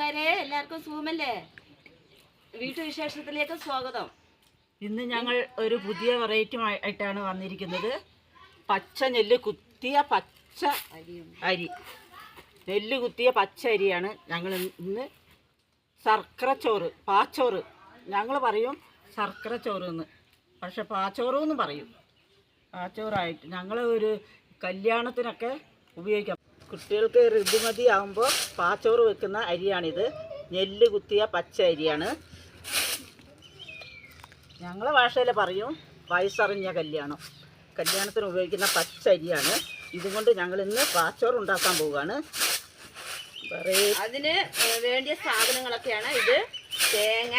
കൂട്ടുകാരെ എല്ലാവർക്കും സുഖമല്ലേ? വീട്ടുവിശേഷത്തിലേക്ക് സ്വാഗതം. ഇന്ന് ഞങ്ങൾ ഒരു പുതിയ വെറൈറ്റി ആയിട്ടാണ് വന്നിരിക്കുന്നത്. പച്ച നെല്ല് കുത്തിയ പച്ച അരി. അരി നെല്ല് കുത്തിയ പച്ച അരിയാണ് ഞങ്ങൾ ഇന്ന് ശർക്കര ചോറ് പാച്ചോറ്. ഞങ്ങൾ പറയും ശർക്കര ചോറ് എന്ന് പക്ഷെ പാച്ചോറ് എന്ന് പറയും. പാച്ചോറായിട്ട് ഞങ്ങൾ ഒരു കല്യാണത്തിനൊക്കെ ഉപയോഗിക്കാം. കുട്ടികൾക്ക് ഋതുമതി ആകുമ്പോൾ പാച്ചോറ് വെക്കുന്ന അരിയാണിത്. നെല്ല് കുത്തിയ പച്ച അരിയാണ്. ഞങ്ങളെ ഭാഷയിൽ പറയും വയസ്സറിഞ്ഞ കല്യാണം. കല്യാണത്തിന് ഉപയോഗിക്കുന്ന പച്ച അരിയാണ്. ഇതുകൊണ്ട് ഞങ്ങൾ ഇന്ന് പാച്ചോറ് ഉണ്ടാക്കാൻ പോവുകയാണ്. അതിന് വേണ്ടിയ സാധനങ്ങളൊക്കെയാണ് ഇത്. തേങ്ങ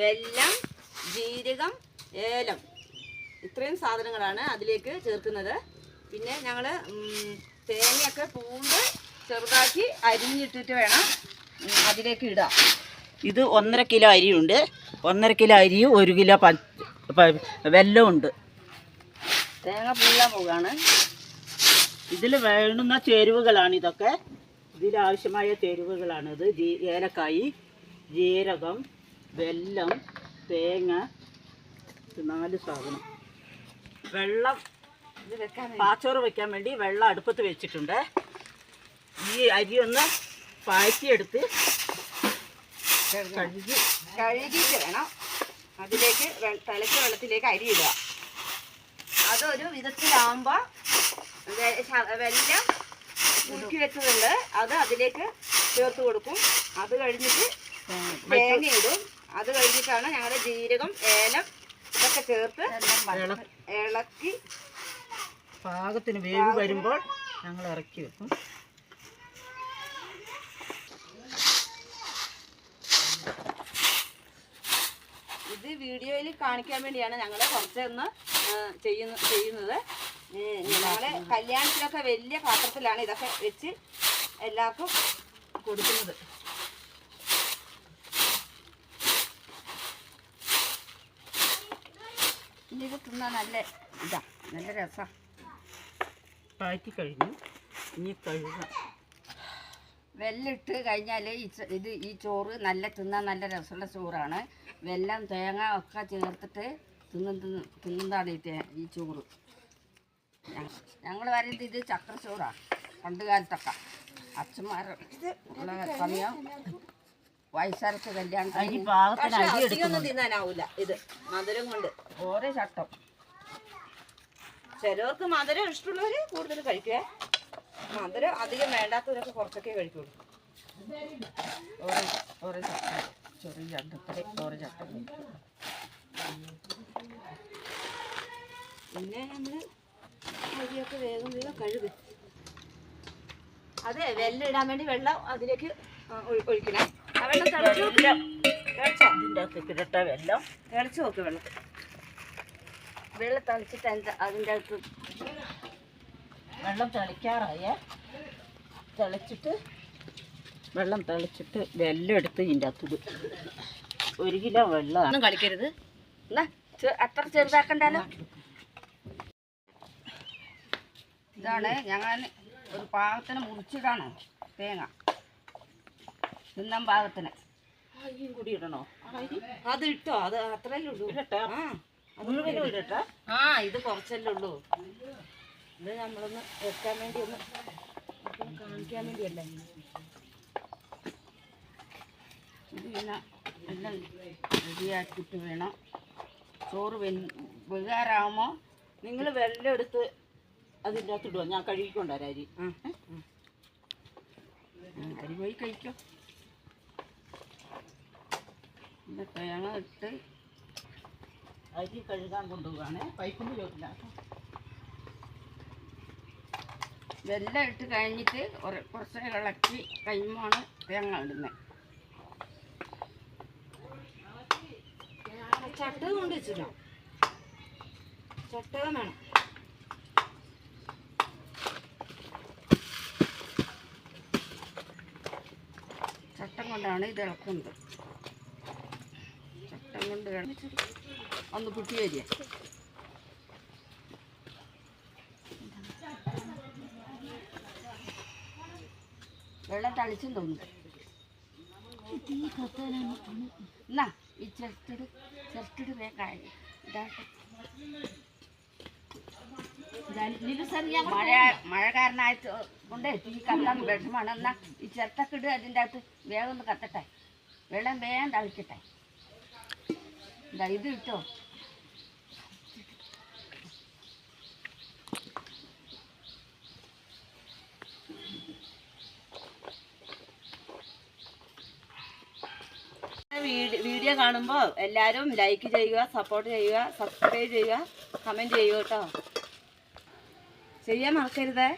വെല്ലം ജീരകം ഏലം. ഇത്രയും സാധനങ്ങളാണ് അതിലേക്ക് ചേർക്കുന്നത്. പിന്നെ ഞങ്ങൾ തേങ്ങയൊക്കെ പൂണ്ട് ചെറുതാക്കി അരിഞ്ഞിട്ടിട്ട് വേണം അതിലേക്ക് ഇടാം ഇത് ഒന്നര കിലോ അരിയുണ്ട്. ഒന്നര കിലോ അരിയും ഒരു കിലോ പ വെല്ലവും ഉണ്ട്. തേങ്ങ പൂളാൻ പോവുകയാണ് ഇതിൽ വേണ്ടുന്ന ചേരുവകളാണ് ഇതൊക്കെ. ഇതിലാവശ്യമായ ചേരുവകളാണിത്. ജീ ഏലക്കായി ജീരകം വെല്ലം തേങ്ങ നാല് സാധനം. വെള്ളം പാച്ചോറ് വെക്കാൻ വേണ്ടി വെള്ളം അടുപ്പത്ത് വെച്ചിട്ടുണ്ട്. ഈ അരി ഒന്ന് പാറ്റിയെടുത്ത് കഴുകി കഴുകിയിട്ട് വേണം. അതിലേക്ക് തിളച്ച വെള്ളത്തിലേക്ക് അരി ഇടുക. അതൊരു വിധത്തിലാവുമ്പോൾ വെല്ലം മുക്കി വെച്ചതുണ്ട് അത് അതിലേക്ക് ചേർത്ത് കൊടുക്കും. അത് കഴിഞ്ഞിട്ട് തേങ്ങ ഇടും. അത് കഴിഞ്ഞിട്ടാണ് ഞങ്ങളുടെ ജീരകം ഏലം ഇതൊക്കെ ചേർത്ത് ഇള- ഇളക്കി പാകത്തിന് വേവ് വരുമ്പോൾ ഞങ്ങൾ ഇറക്കി വെക്കും. ഇത് വീഡിയോയിൽ കാണിക്കാൻ വേണ്ടിയാണ് ഞങ്ങൾ കുറച്ചൊന്ന് ചെയ്യുന്ന ചെയ്യുന്നത്. ഞങ്ങളെ കല്യാണത്തിനൊക്കെ വലിയ പാത്രത്തിലാണ് ഇതൊക്കെ വെച്ച് എല്ലാവർക്കും കൊടുക്കുന്നത്. ഇനി തിന്നാൻ നല്ല ഇതാ നല്ല രസം. പാറ്റി കഴിഞ്ഞു. ഇനി കഴുകാം. വെല്ലിട്ട് കഴിഞ്ഞാൽ ഈ ഇത് ഈ ചോറ് നല്ല തിന്നാൻ നല്ല രസമുള്ള ചോറാണ്. വെല്ലം തേങ്ങ ഒക്കെ ചേർത്തിട്ട് തിന്നു തിന്ന് തിന്നുന്നതാണ് ഈ തേ ഈ ചോറ്. ഞങ്ങൾ പറയുന്നത് ഇത് ചക്ര ചോറാണ് പണ്ട് കാലത്തൊക്കെ. അച്ഛന്മാർ ഉള്ള സമയം വയസ്സാർക്ക് അരി കല്യാണം പാകത്തിന് അരി എടുക്കുന്നു തിന്നാനാവൂല ഇത് മധുരം കൊണ്ട്. ഓരോ ചട്ടം. ചിലവർക്ക് മധുരം ഇഷ്ടമുള്ളവര് കൂടുതൽ കഴിക്കുക മധുരം അധികം വേണ്ടാത്തവരൊക്കെ കുറച്ചൊക്കെ കഴിക്കുള്ളൂ. ചെറിയ പിന്നെ നമ്മൾ അരിയൊക്കെ വേഗം വേഗം കഴുകും. അതെ വെള്ളം ഇടാൻ വേണ്ടി വെള്ളം അതിലേക്ക് ഒഴിക്കണേ. ആ വെള്ളം തിളച്ചു വെല്ലം തിളച്ചോ തിളച്ചു വെല്ലം നോക്ക് വെള്ളം. വെള്ളം തളിച്ചിട്ട് അതിന്റെ അതിന്റെ അകത്ത് വെള്ളം തളിക്കാറായേ. തളിച്ചിട്ട് വെള്ളം തളിച്ചിട്ട് വെല്ലം എടുത്ത് ഇതിന്റെ അകത്ത് ഇടും. ഒരു കിലോ വെള്ളം ഒന്നും കളിക്കരുത്. എന്നാ അത്ര ചെറുതാക്കണ്ടല്ലോ? ഇതാണ് ഞങ്ങൾ ഒരു പാകത്തിന് മുറിച്ചിടാണ് തേങ്ങ. തിന്നാൻ പാകത്തിന്. കൂടി ഇടണോ? അത് ഇട്ടോ? അത് അത്രയല്ലേ ഉള്ളൂ. ഇടട്ടെ. ആ. മുഴുവനും ഇടട്ടെ ആ ഇത് കുറച്ചല്ലേ ഉള്ളൂ. ഇത് നമ്മളൊന്ന് വെക്കാൻ വേണ്ടി ഒന്ന് കാണിക്കാൻ വേണ്ടിയല്ലേ? ഇത് പിന്നെ എല്ലാം റെഡിയാക്കിയിട്ട് വേണം. ചോറ് വെ വെകാറാകുമ്പോൾ നിങ്ങൾ വെള്ളം എടുത്ത് അതിന്റെ അകത്ത് ഇടുക. ഞാൻ കഴുകിക്കൊണ്ടുവരാം അരി. അരി പോയി കഴിക്കോ. പിന്നെ തേങ്ങ ഇട്ട് അരി കഴുകാൻ കൊണ്ടുപോവാണ് പൈപ്പിന്റെ ചോട്ടിലാണ് വെല്ലം ഇട്ട് കഴിഞ്ഞിട്ട് ഒരു- കുറച്ച് ഇളക്കി കഴിയുമ്പോഴാണ് തേങ്ങ ഇടുന്നത് ചട്ടകം കൊണ്ട് വെച്ചിട്ടോ? ചട്ടകം വേണം. ചട്ടം കൊണ്ടാണ് ഇത് ഇളക്കുന്നത്. ചട്ടം കൊണ്ട് വേണം. ഒന്ന് കുട്ടി വരിക വെള്ളം തളിച്ചും തോന്നുന്നു. എന്നാ മഴ മഴ കാരണമായിട്ട് കൊണ്ട് തീ കത്താൻ വിഷമാണ് എന്നാ ഈ ഇട് അതിന്റെ അകത്ത് വേഗം ഒന്ന് കത്തട്ടെ. വെള്ളം വേഗം തളിക്കട്ടെ. ഇതാ കിട്ടോ വീഡിയോ കാണുമ്പോൾ എല്ലാവരും ലൈക്ക് ചെയ്യുക സപ്പോർട്ട് ചെയ്യുക സബ്സ്ക്രൈബ് ചെയ്യുക കമന്റ് ചെയ്യുക കേട്ടോ. ചെയ്യാൻ മറക്കരുതേ.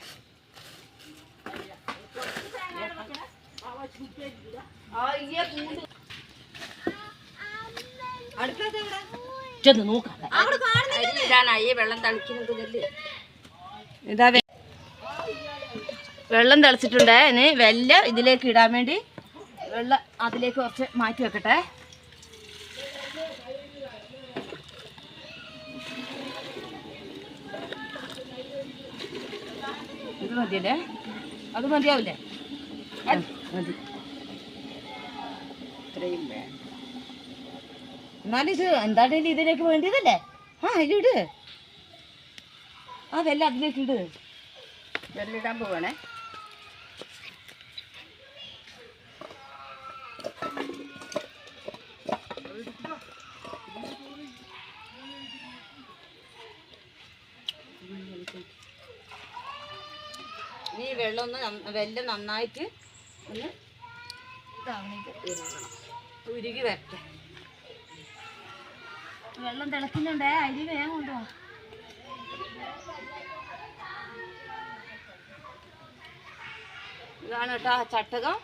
വെള്ളം തളിക്കുന്നത് ഇതാ വെള്ളം തിളച്ചിട്ടുണ്ട്. ഇനി വെല്ല ഇതിലേക്ക് ഇടാൻ വേണ്ടി വെള്ളം അതിലേക്ക് കുറച്ച് മാറ്റി വെക്കട്ടെ. ഇത് മതിയല്ലേ? അത് മതിയാവില്ലേ? മതി. ഇത്രയും വേണം. എന്നാലും ഇത് എന്തായാലും ഇതിലേക്ക് വേണ്ടിയതല്ലേ? ആ അതിലിട് ആ വെല്ല അതിലേക്ക് ഇട്. വെല്ലിടാൻ പോവാണേ. നീ വെള്ളം വെല്ലം നന്നായിട്ട് ഒന്ന് ഉരുകി വരട്ടെ. വെള്ളം തിളക്കുന്നുണ്ടേ അരി വേഗം കൊണ്ടോ ഇതാണ് കേട്ടോ ആ ചട്ടകം.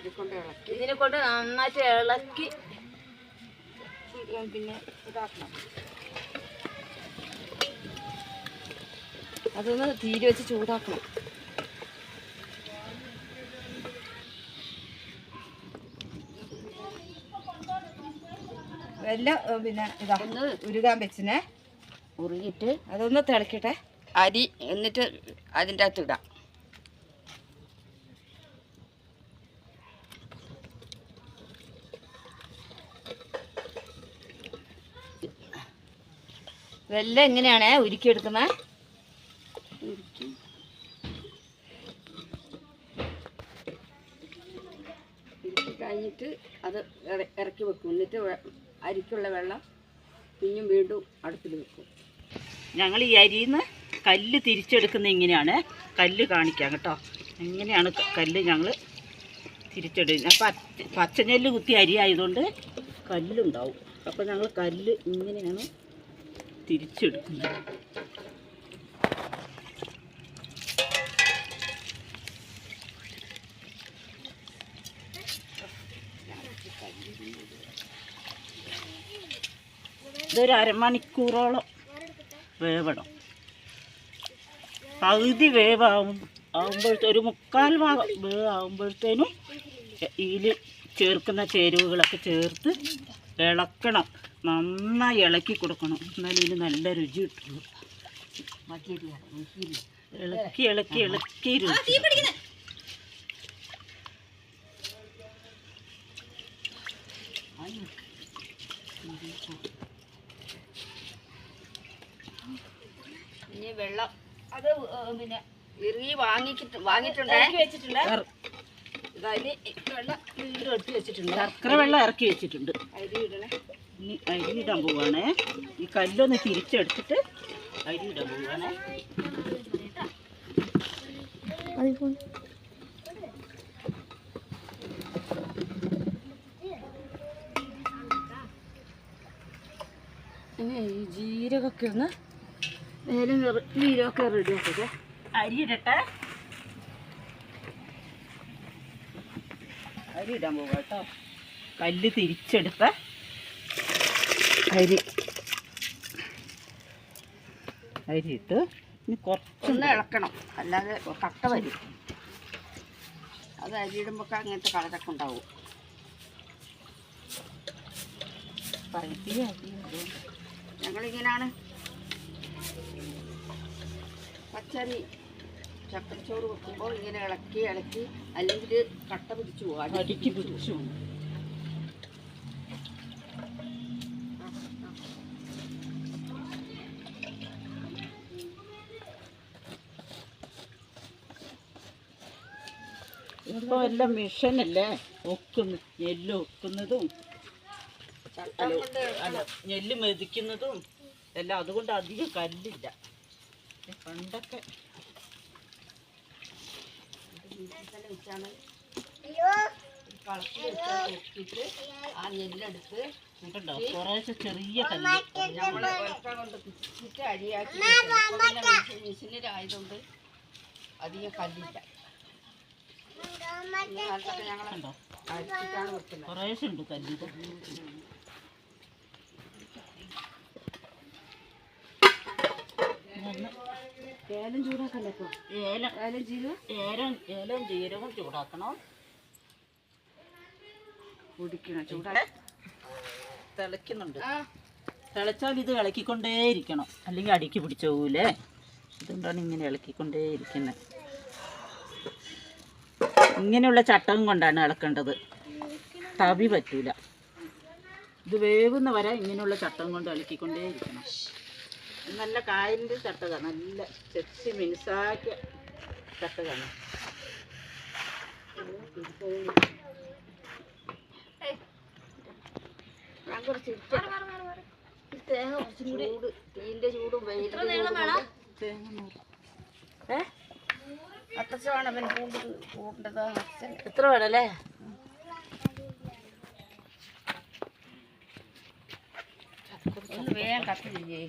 ഇതിക്കൊണ്ട് ഇളക്കി. ഇതിനെ കൊണ്ട് നന്നായിട്ട് ഇളക്കി പിന്നെ ഇതാക്കണം. അതൊന്ന് തീരെ വെച്ച് ചൂടാക്കണം. എല്ലാം പിന്നെ ഇതാ ഒന്ന് ഉരുകാൻ വെച്ചിനെ. ഉരുകിയിട്ട് അതൊന്ന് തിളക്കട്ടെ. അരി എന്നിട്ട് അതിന്റെ അകത്ത് ഇടാം. എങ്ങനെയാണേ എങ്ങനെയാണ് ഉരുക്കിയെടുക്കുന്നത് ഉരുക്കി ഉരുക്കി കഴിഞ്ഞിട്ട് അത് ഇറ- ഇറക്കി വെക്കും എന്നിട്ട് വെ- അരിക്കുള്ള വെള്ളം പിന്നെയും വീണ്ടും അടുപ്പിൽ വെക്കും. ഞങ്ങൾ ഈ അരിന്ന് കല്ല് തിരിച്ചെടുക്കുന്ന ഇങ്ങനെയാണ് കല്ല് കാണിക്കാം കേട്ടോ. എങ്ങനെയാണ് കല്ല് ഞങ്ങൾ തിരിച്ചെടുക്കുന്നത്? പച്ച പച്ചനെല്ല് കുത്തി അരി ആയതുകൊണ്ട് കല്ലുണ്ടാവും. അപ്പോൾ ഞങ്ങൾ കല്ല് ഇങ്ങനെയാണ് തിരിച്ചെടുക്കുന്നത്. ഇതൊരു അരമണിക്കൂറോളം വേവണം. പകുതി വേവാകും ആകുമ്പോഴത്തെ ഒരു മുക്കാൽ ഭാഗം വേവാകുമ്പോഴത്തേനും ഇതിൽ ചേർക്കുന്ന ചേരുവകളൊക്കെ ചേർത്ത് ഇളക്കണം. നന്നായി ഇളക്കി കൊടുക്കണം. എന്നാലും ഇതിന് നല്ല രുചി കിട്ടുള്ളൂ. ഇളക്കി ഇളക്കി ഇളക്കി രുചി. ഇനി വെള്ളം. അത് പിന്നെ ഇറുകി വാങ്ങിച്ചിട്ട് വാങ്ങിയിട്ടുണ്ട്. ഇതതിന് വെള്ളം വീണ്ടും എടുത്ത് വെച്ചിട്ടുണ്ട്. ശർക്കര വെള്ളം ഇറക്കി വെച്ചിട്ടുണ്ട്. അരി ഇടണേ. ഇനി അരി ഇടാൻ പോവാണേ. ഈ കല്ലൊന്ന് തിരിച്ചെടുത്തിട്ട് അരി ഇടാൻ പോവാണേ. ഇനി ഈ ജീരകമൊക്കെ ഒന്ന് നേരെ നീരൊക്കെ റെഡി ആക്കട്ടെ. അരി ഇടട്ടെ. അരി ഇടാൻ പോവാ കേട്ടോ. കല്ല് തിരിച്ചെടുത്ത അരി. അരി ഇട്ട് ഇനി കുറച്ചൊന്ന് ഇളക്കണം. അല്ലാതെ കട്ട വരും. അത് അരിയിടുമ്പോൾ അങ്ങനത്തെ കളറൊക്കെ ഉണ്ടാവും. പകുതി അരി. ഞങ്ങളിങ്ങനെയാണ് പച്ചരി ചക്കച്ചോറ് വെക്കുമ്പോൾ ഇങ്ങനെ ഇളക്കി ഇളക്കി അല്ലെങ്കിൽ കട്ട പിടിച്ചു പോകും അടിക്ക് പിടിച്ചു ഇപ്പോൾ എല്ലാം മിഷനല്ലേ? ഒക്കുന്നു നെല്ല് ഒക്കുന്നതും നെല്ല് മെതിക്കുന്നതും എല്ലാം അതുകൊണ്ട് അധികം കല്ലില്ല. പണ്ടൊക്കെ ആ നെല്ലെടുത്ത് കണ്ടോ കുറേശ്ശെ ചെറിയ ഒരക്ക കൊണ്ട് പിച്ചിട്ട് അരിയാക്കി മെഷീനിലായതുകൊണ്ട് അധികം കല്ലില്ല. ഈ കാലത്തൊക്കെ ഞങ്ങൾ കണ്ടോ അരിച്ചിട്ടാണ് വെക്കുന്നത് കുറേശ്ശെ ഉണ്ട് കല്ല് ഇത്. ഇതൊന്ന് ഏലം ഇപ്പോൾ ഏലം. ഏലം ജീരകം? ഏലം ഏലം ജീരകം ചൂടാക്കണം. കുടിക്കണം ചൂടാ തിളയ്ക്കുന്നുണ്ട്. തിളച്ചാൽ ഇത് ഇളക്കിക്കൊണ്ടേയിരിക്കണം. അല്ലെങ്കിൽ അടിക്ക് പിടിച്ചു പോകൂലേ അതുകൊണ്ടാണ് ഇങ്ങനെ ഇളക്കിക്കൊണ്ടേയിരിക്കുന്നത് ഇങ്ങനെയുള്ള ചട്ടകം കൊണ്ടാണ് ഇളക്കേണ്ടത്. തവി പറ്റൂല. ഇത് വേവുന്ന വരെ ഇങ്ങനെയുള്ള ചട്ടകം കൊണ്ട് ഇളക്കിക്കൊണ്ടേയിരിക്കണം. നല്ല കായലിന്റെ ചട്ടക നല്ല ചെത്തി മിനുസാക്കിയ ചട്ടകാണ് ഞാൻ കുറച്ച് തേങ്ങ കുറച്ചും കൂടി ചൂടും. ഏ? എത്ര വേണല്ലേ? ഒന്ന് വേഗം കത്തില്ലേ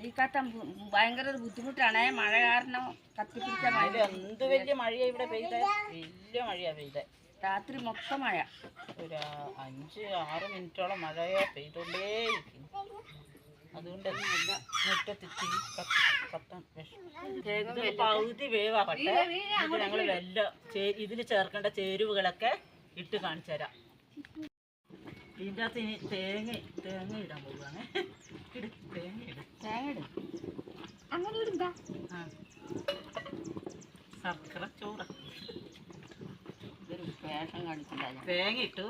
ഈ കത്താൻ ബു- ഭയങ്കര ബുദ്ധിമുട്ടാണ്. മഴ കാരണം കത്തിപ്പിടിച്ച മഴ. എന്ത് വലിയ മഴയാ ഇവിടെ പെയ്ത? വലിയ മഴയാ പെയ്ത. രാത്രി മൊത്തം മഴ. ഒരു അഞ്ച് ആറ് മിനിറ്റോളം മഴയാ പെയ്തോണ്ടേ അതുകൊണ്ട് മുറ്റത്ത് തീ കത്തി കത്താൻ പകുതി വേവാകട്ടെ ഞങ്ങൾ വല്ല ഇതിൽ ചേർക്കേണ്ട ചേരുവകളൊക്കെ ഇട്ട് കാണിച്ചു തരാം. ഇതിന്റെ അകത്ത് ഇനി തേങ്ങ തേങ്ങ ഇടാൻ പോവുകയാണ് ഇട് തേങ്ങ ഇട് തേങ്ങ ഇടും അങ്ങനെ ഇട്ടു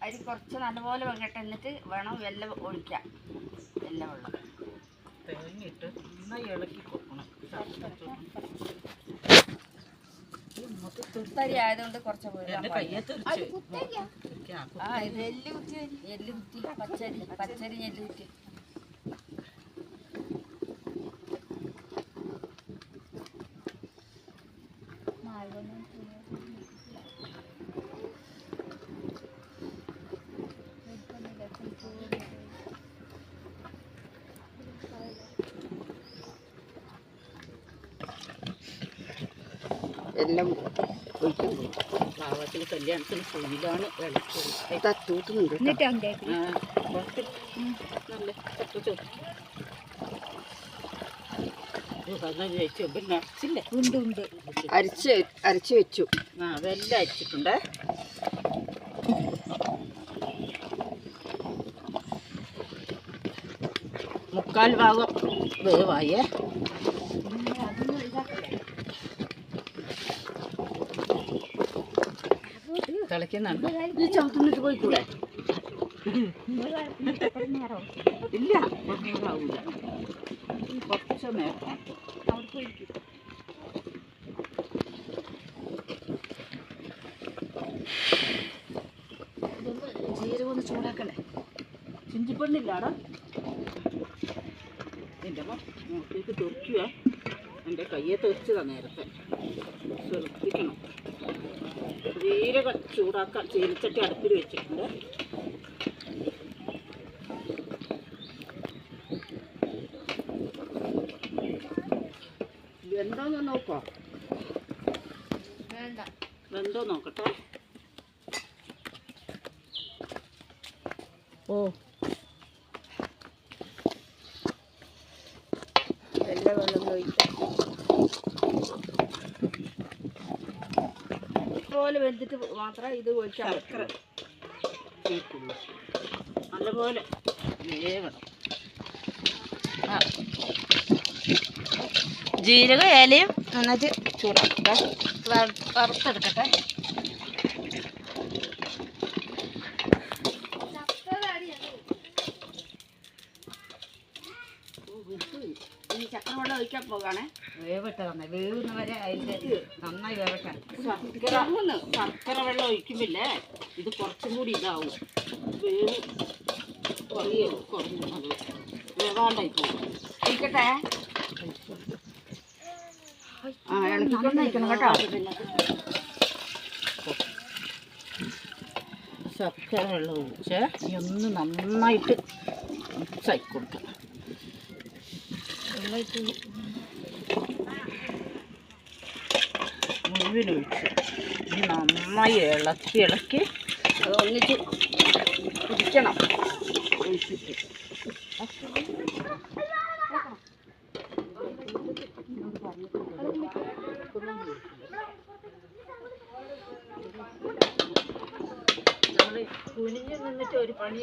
അരി കുറച്ച് നല്ലപോലെ വെക്കട്ടെ എന്നിട്ട് വേണം വെല്ലം ഒഴിക്കാം വെല്ല വെള്ളം തേങ്ങ ഇട്ട് നന്നായി ഇളക്കി കൊടുക്കണം ശർക്കര ചോറ് തുത്തരി ആയതുകൊണ്ട് കുറച്ച് ആ ഇത് എല്ല് കുത്തി എല്ല് കുത്തി പച്ചരി പച്ചരി എല്ല് കുത്തി. എല്ലാം പാവത്തിൽ കല്യാണത്തിന് തൂത്തുന്നുണ്ട് ആ, നല്ല തത്തു ചോറ് ചേച്ചി പിന്നെ അരച്ചില്ലേ? ഉണ്ട് ഉണ്ട്. അരിച്ച് അരച്ച് വെച്ചു. ആ വെല്ല അരച്ചിട്ടുണ്ട്. മുക്കാൽ ഭാഗം വേവായേ. തിളയ്ക്കുന്നുണ്ട് ഈ ചവിട്ടുന്നിട്ട് പോയിക്കൂടെ? ഇല്ല കുറഞ്ഞാവില്ല കുറച്ച് നേരം ജീരകം ഒന്ന് ചൂടാക്കണ്ടേ? ചിഞ്ചിപ്പെണ്ണില്ലാടാ എന്റെ നോക്കിയിട്ട് തെറിക്കുവേ എന്റെ കയ്യെ തെറിച്ചതാ നേരത്തെ. ശ്രദ്ധിക്കണം. തീരെ ചൂടാക്കാൻ ചീനിച്ചട്ടി അടുപ്പിൽ വെച്ചിട്ടുണ്ട്. എന്താന്ന് നോക്കോ? വേണ്ട. വെന്തോ നോക്കട്ടെ. ഓ എല്ലാ വെള്ളം ഒഴിക്കാം പോലെ മാത്രമേ മാത്രം ഇത് ഒഴിച്ചാൽ ശർക്കര. നല്ലപോലെ വേവണം. ജീരക ഇലയും നന്നായിട്ട് ചൂടാക്കട്ടെ വറുത്തെടുക്കട്ടെ ഈ ചക്രവെള്ളം ഒഴിക്കാൻ പോകാണേ. വേവിട്ട് തന്നെ. വേവുന്ന വരെ അതിന്റെ നന്നായി വേവട്ടെ. ശർക്കര ശർക്കര വെള്ളം ഒഴിക്കുമ്പില്ലേ ഇത് കുറച്ചും കൂടി ഇതാവും. വേവ് കുറയും കുറഞ്ഞു അത് വേവാണ്ടായി പോകും ഒഴിക്കട്ടെ ആ ഇളക്കിക്കൊണ്ടിരിക്കണം കേട്ടോ. ശർക്കര വെള്ളം ഒഴിച്ച് ഒന്ന് നന്നായിട്ട് മിക്സായി കൊടുക്കാം. മുഴുവൻ ഒഴിച്ച് ഇനി നന്നായി ഇളക്കി ഇളക്കി അത് ഒന്നിച്ച് കുടിക്കണം ഒഴിച്ചിട്ട് നമ്മൾ കുനിഞ്ഞ് നിന്നിട്ട് ഒരു പണി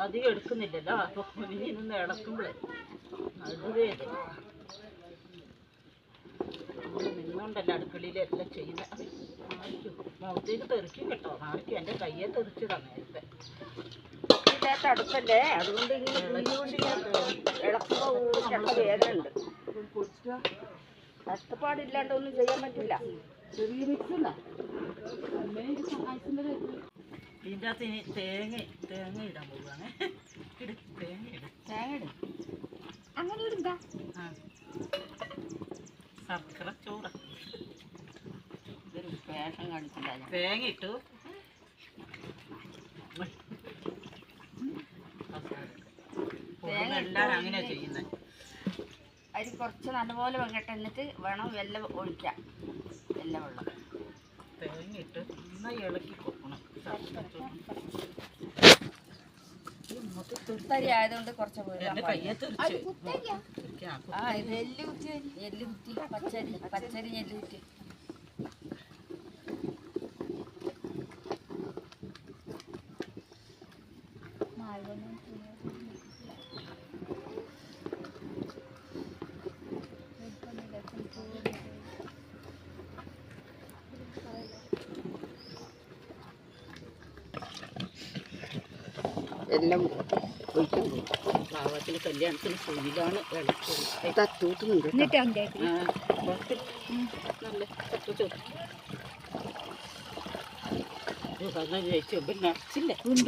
അധികം എടുക്കുന്നില്ലല്ലോ. അപ്പൊ കുനിഞ്ഞ് നിന്ന് ഇളക്കുമ്പോഴേ നടുവേദന നിന്നോണ്ടല്ല അടുക്കളയിലെല്ലാം ചെയ്യുന്ന. മുഖത്തേക്ക് തെറിക്കും കേട്ടോ. നാളേക്ക് എന്റെ കയ്യെ തെറിച്ചതാ നേരത്തെ. ഇല്ലാത്ത അടുപ്പല്ലേ? അതുകൊണ്ട് ഇങ്ങനെ ഇളക്കുമ്പോൾ വേദന ഉണ്ട് കഷ്ടപ്പാടില്ലാണ്ട് ഒന്നും ചെയ്യാൻ പറ്റില്ല. ചെറിയ ഇതിന്റെ അകത്ത് ഇനി തേങ്ങ തേങ്ങ ഇടാൻ പോവുകയാണ്. ഇട് തേങ്ങ ഇട്. തേങ്ങ ഇടും അങ്ങനെ ഇടുക ആ ശർക്കര ചോറ ഇതൊരു വേഷം കാണിച്ചില്ല ഞാൻ തേങ്ങ ഇട്ടു. എല്ലാവരും അങ്ങനെയാ ചെയ്യുന്നത് അരി കുറച്ച് നല്ലപോലെ വെക്കട്ടെ എന്നിട്ട് വേണം വെല്ലം ഒഴിക്കാം വെല്ല വെള്ളം. തേങ്ങ ഇട്ട് നന്നായി ഇളക്കി കൊടുക്കണം. കുത്തരി ആയതുകൊണ്ട് കുറച്ച് എല്ല് കുത്തി. എല്ല് കുത്തി. പച്ചരി പച്ചരി എല്ല് കുത്തി. എല്ലാം ഒഴിക്കാൻ പോകും. പാവത്തിൽ കല്യാണത്തിന് സുഖിലാണ് അതിന്റെ ആ, നല്ല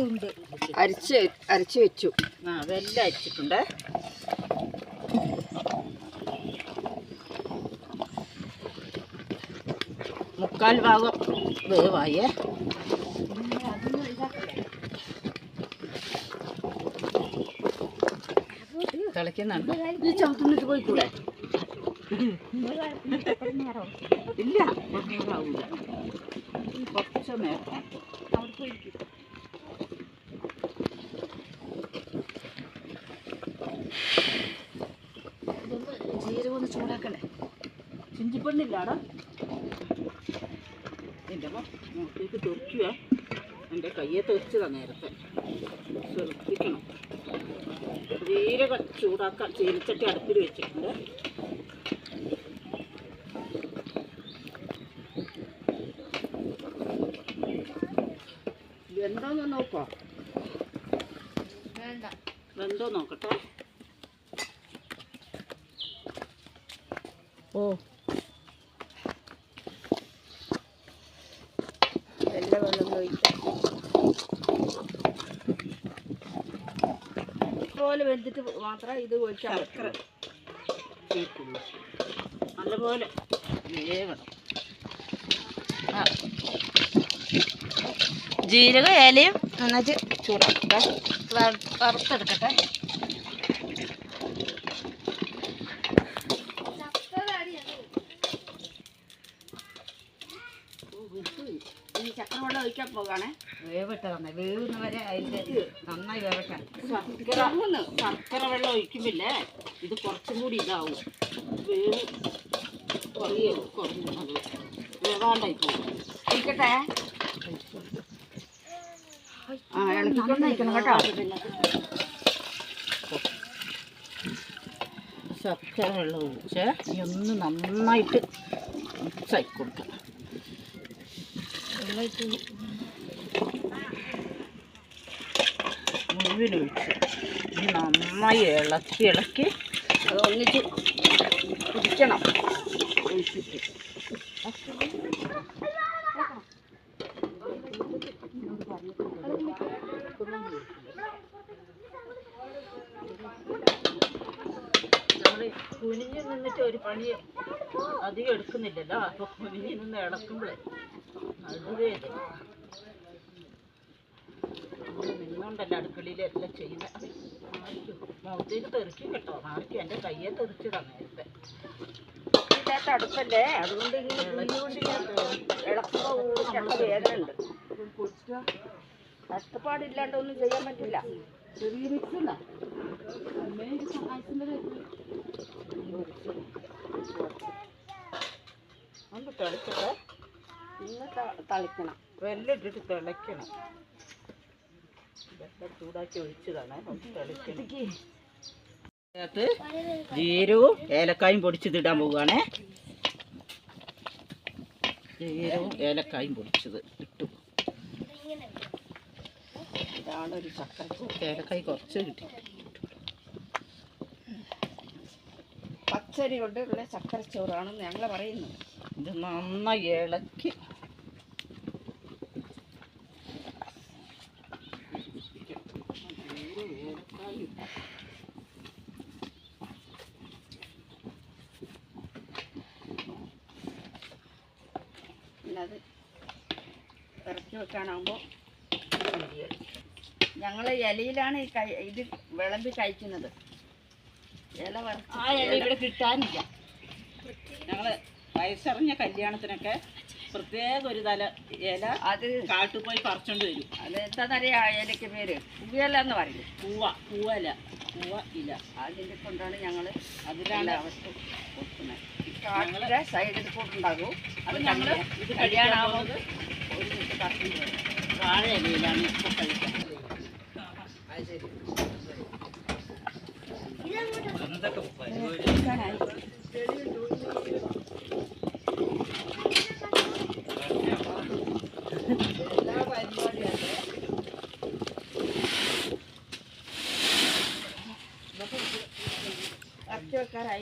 ഉണ്ട്. അരിച്ച് അരച്ച് വെച്ചു. ആ അതെല്ലാം അരച്ചിട്ടുണ്ട്. മുക്കാൽ ഭാഗം വേവായേ. തിളയ്ക്കുന്നുണ്ട് ഈ ചവിട്ടുന്നിട്ട് പോയിക്കൂടെ ഇല്ല കുറച്ചാവൂല കുറച്ച് നേരം അവിടെ പോയിരിക്കും ജീരകം ഒന്ന് ചൂടാക്കണേ ചിഞ്ചിപ്പെണ്ണില്ലാടാ എന്റെ മുഖത്തേക്ക് തുറക്കുക എന്റെ കയ്യെ തെറിച്ചതാ നേരത്തെ. ശ്രദ്ധിക്കണം ജീരക ചൂടാക്കാൻ ചീനച്ചട്ടി അടുപ്പിൽ വെച്ചിട്ടുണ്ട് എന്താന്ന് നോക്കോ വേണ്ട വെന്തോ നോക്കട്ടെ ഓ എല്ലാ വെള്ളം ഒഴിക്കാം പോലെ വെന്തിട്ട് മാത്രം ഇത് ഒഴിച്ചാൽ ശർക്കര നല്ലപോലെ വേവണം. ജീരക ഇലയും നന്നായിട്ട് ചൂടാക്കട്ടെ. വറ- വറുത്തെടുക്കട്ടെ. ചക്രവെള്ളം ഒഴിക്കാൻ പോകാണേ വേവിട്ടതാണ്. വേവുന്ന അതിന്റെ നന്നായി വേവട്ടെ. ശർക്കര ശർക്കര വെള്ളം ഒഴിക്കുമ്പില്ലേ ഇത് കുറച്ചും കൂടി ഇതാവും. വേവ് കുറയോ കുറഞ്ഞു വേവാണ്ടായി പോകും. ശർക്കര വെള്ളം ഒഴിച്ച് ഒന്ന് നന്നായിട്ട് മിക്സായി കൊടുക്കണം വെള്ളമായിട്ട് ഒഴിച്ച് ഇനി നന്നായി ഇളക്കി ഇളക്കി അത് ഒന്നിച്ച് കുടിക്കണം. ഒഴിച്ചിട്ട് കുനിഞ്ഞ് നിന്നിട്ട് ഒരു പണി അധികം എടുക്കുന്നില്ലല്ലോ. അപ്പോൾ കുനിഞ്ഞ് നിന്ന് ഇളക്കുമ്പോഴേ നടുവേദന. നിന്നുകൊണ്ടല്ല അടുക്കളയിലെല്ലാം ചെയ്യുന്നത് മുഖത്തേക്ക് തെറിക്കും കേട്ടോ. നാളേക്ക് എന്റെ കയ്യെ തെറിച്ചിടാം നേരത്തെ. ഇല്ലാത്ത അടുപ്പല്ലേ? അതുകൊണ്ട് ഇങ്ങനെ ഇളക്കുമ്പോൾ കഷ്ടപ്പാടില്ലാണ്ട് ഒന്നും ചെയ്യാൻ പറ്റില്ല. ചെറിയ മിക്സല്ല ഒന്ന് തിളച്ചിട്ട്. ഇന്ന് തളിക്കണം. വെള്ളം ഇട്ടിട്ട് തിളയ്ക്കണം വെള്ളം ചൂടാക്കി ഒഴിച്ചതാണ്. ഒന്ന് തിളയ്ക്കണം. അതിനകത്ത് ജീരകവും ഏലക്കായും പൊടിച്ചത് ഇടാൻ പോവുകയാണേ. ജീരവും ഏലക്കായും പൊടിച്ചത് ഇട്ടു. ഇതാണ് ഒരു ചക്കര ഏലക്കായ് കുറച്ച് കിട്ടി. പച്ചരി കൊണ്ടുള്ള ചക്കരച്ചോറാണെന്ന് ഞങ്ങൾ പറയുന്നത് ഇത് നന്നായി ഇളക്കി. അത് ഇറക്കി വെക്കാനാകുമ്പോൾ ഞങ്ങൾ ഇലയിലാണ് ഈ കൈ ഇത് വിളമ്പി കഴിക്കുന്നത്. ഇല ആ ഇല ഇവിടെ കിട്ടാനില്ല. ഞങ്ങൾ വയസ്സറിഞ്ഞ കല്യാണത്തിനൊക്കെ പ്രത്യേക ഒരു തല ഇല അത് കാട്ടിൽ പോയി പറിച്ചോണ്ട് വരും. അത് എന്താണെന്നറിയാ ഇലയ്ക്ക് പേര്. പുകയില എന്ന് പറയും പൂവ പൂവല പൂവ ഇല. അതിന്റെ കൊണ്ടാണ് ഞങ്ങൾ അതിലാണ് അവസ്ഥ കൊടുക്കുന്നത്. കാട്ടിലെ സൈഡിൽ കൂട്ടുണ്ടാകും അത് ഞങ്ങൾ ഇത് കഴിയാനാവുന്നത് ഒരു മിനിറ്റ് വരും. വാഴ ഇലയിലാണ് ഇപ്പോൾ കഴിക്കുന്നത് ഇറക്കി വെക്കാറായി മകളുടെ നോക്കട്ടെ ഓ സൂപ്പർ ഇല്ല, അങ്ങനെ തെറിച്ച്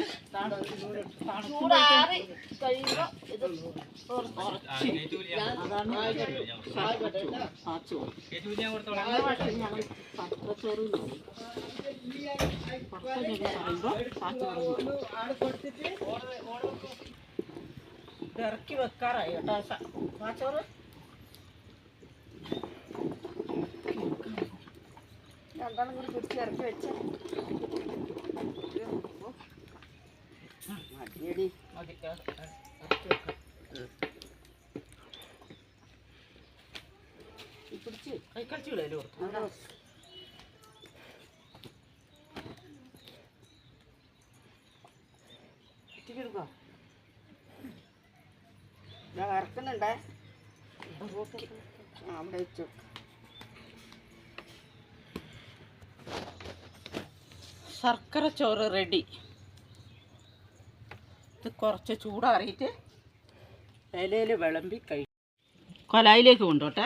ചോറ് എന്ന് പറയും. ഇത് ഇറക്കി വെക്കാറായി കേട്ടോ പാച്ചോറ് രണ്ടാളും കൂടി പിടിച്ച് ഇറക്കി വെച്ച് മതിയടി മതി ഇറ- ഇറ- ഇറക്കി വെക്കാം ഈ പിടിച്ച് കൈ കളിച്ചു വിടല്ലോ അതാ ഇട്ടിക്കെടുക്കോ ഞാൻ ഇറക്കുന്നുണ്ടേ അവിടെ വെച്ചു ശർക്കര ചോറ് റെഡി ഇത് കുറച്ച് ചൂടാറിയിട്ട് ഇലയിൽ വിളമ്പി കഴി കൊലായിലേക്ക് കൊണ്ടോട്ടെ.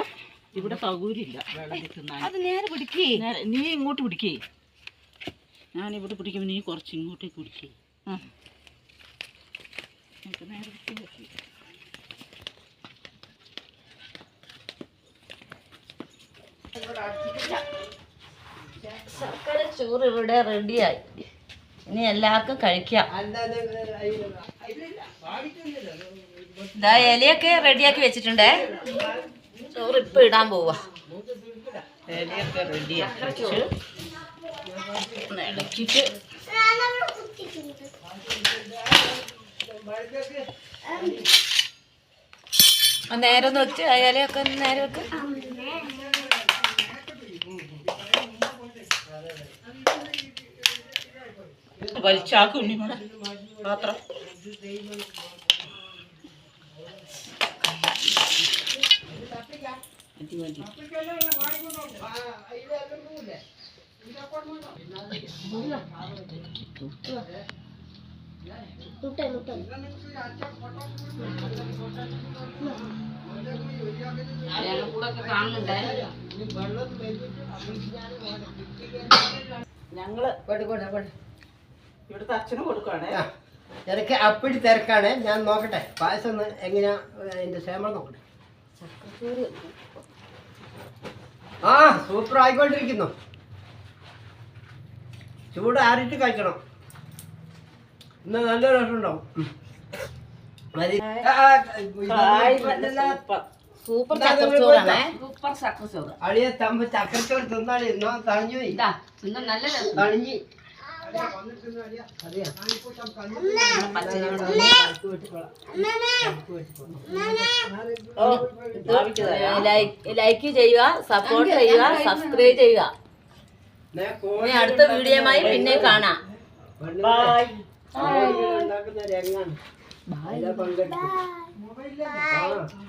ഇവിടെ അത് നേരെ പിടിക്കേ. നേരെ നീ ഇങ്ങോട്ട് പിടിക്കേ. ഞാനിവിടെ പിടിക്കുമ്പോൾ നീ കുറച്ച് ഇങ്ങോട്ടേക്ക് പിടിക്കേ. ആ. നേരെ. ശർക്കര ചോറ് ഇവിടെ റെഡിയായി ഇനി എല്ലാവർക്കും കഴിക്കാം. ഇതാ ഇലയൊക്കെ റെഡിയാക്കി വെച്ചിട്ടുണ്ടേ. ചോറ് ഇപ്പൊ ഇടാൻ പോവാ. ഇലയൊക്കെ റെഡിയാക്കി നേരെ ഒന്ന് വെച്ച് ഇലയൊക്കെ നേരം നേരെ വെക്ക്. വലിച്ചാക്കും ഉണ്ണി. കൂടെ പാത്രം മതി മതി ഞങ്ങൾക്കൂടൊക്കെ കാണുന്നുണ്ടേ ഞങ്ങൾ പോട്ടെ ഇവിടുത്തെ അച്ഛന് കൊടുക്കുവാണേ. എനിക്ക് അപ്പിടി തിരക്കാണ്. ഞാൻ നോക്കട്ടെ. പായസം ഒന്ന് എങ്ങനെയാ അതിന്റെ ക്ഷേമം നോക്കട്ടെ. ആ സൂപ്പർ ആയിക്കൊണ്ടിരിക്കുന്നു. ചൂട് ആറിട്ട് കഴിക്കണം. ഇന്ന് നല്ല രസമുണ്ടാവും സൂപ്പർ ചക്കച്ചോറാണേ സൂപ്പർ സക്സസ് അളിയെ തമ്പ് ചക്കരച്ചോറ് തിന്നാളി. ഇന്നോ തണിഞ്ഞു ഇതാ തിന്ന നല്ല തണിഞ്ഞ് ലൈക്ക് ചെയ്യുക സപ്പോർട്ട് ചെയ്യുക സബ്സ്ക്രൈബ് ചെയ്യുക. ഇനി അടുത്ത വീഡിയോയുമായി പിന്നെ കാണാം. Bye bye. ആ